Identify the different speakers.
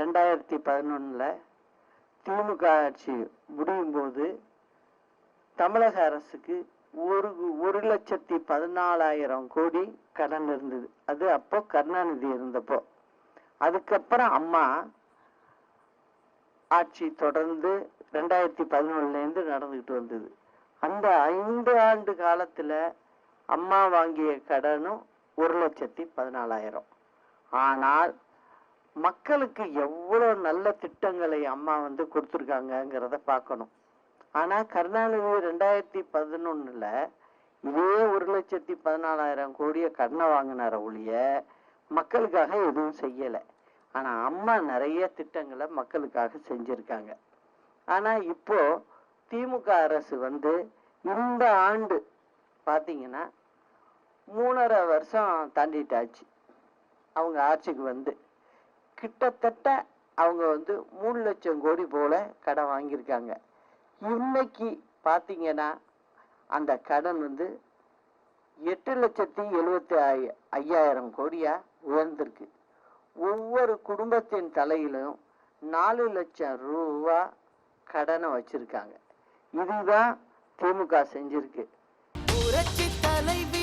Speaker 1: ரெண்டாயிரத்தி பதினொன்றில் திமுக ஆட்சி முடியும் போது தமிழக அரசுக்கு ஒரு ஒரு லட்சத்தி பதினாலாயிரம் கோடி கடன் இருந்தது. அது அப்போ கருணாநிதி இருந்தப்போ. அதுக்கப்புறம் அம்மா ஆட்சி தொடர்ந்து ரெண்டாயிரத்தி பதினொன்னுலேருந்து நடந்துக்கிட்டு வந்தது. அந்த ஐந்து ஆண்டு காலத்துல அம்மா வாங்கிய கடனும் ஒரு லட்சத்தி பதினாலாயிரம். ஆனால் மக்களுக்கு எவ்வளவு நல்ல திட்டங்களை அம்மா வந்து கொடுத்துருக்காங்கங்கிறத பார்க்கணும். ஆனா கருணாநிதி ரெண்டாயிரத்தி பதினொன்னுல இதே ஒரு லட்சத்தி பதினாலாயிரம் கோடிய கடனை வாங்கினார ஒழிய மக்களுக்காக எதுவும் செய்யலை. ஆனா அம்மா நிறைய திட்டங்களை மக்களுக்காக செஞ்சிருக்காங்க. ஆனா இப்போ திமுக அரசு வந்து இந்த ஆண்டு பாத்தீங்கன்னா மூணரை வருஷம் தாண்டிட்டாச்சு. அவங்க ஆட்சிக்கு வந்து. கிட்டத்தட்ட அவங்க வந்து மூணு லட்சம் கோடி போல கடன் வாங்கியிருக்காங்க. இன்னைக்கு பார்த்தீங்கன்னா அந்த கடன் வந்து எட்டு லட்சத்தி எழுபத்தி ஐ- ஐயாயிரம் கோடியா உயர்ந்திருக்கு. ஒவ்வொரு குடும்பத்தின் தலையிலும் நாலு லட்சம் ரூபா கடனை வச்சிருக்காங்க. இதுதான் திமுக செஞ்சிருக்கு.
Speaker 2: புரட்சி தலைவி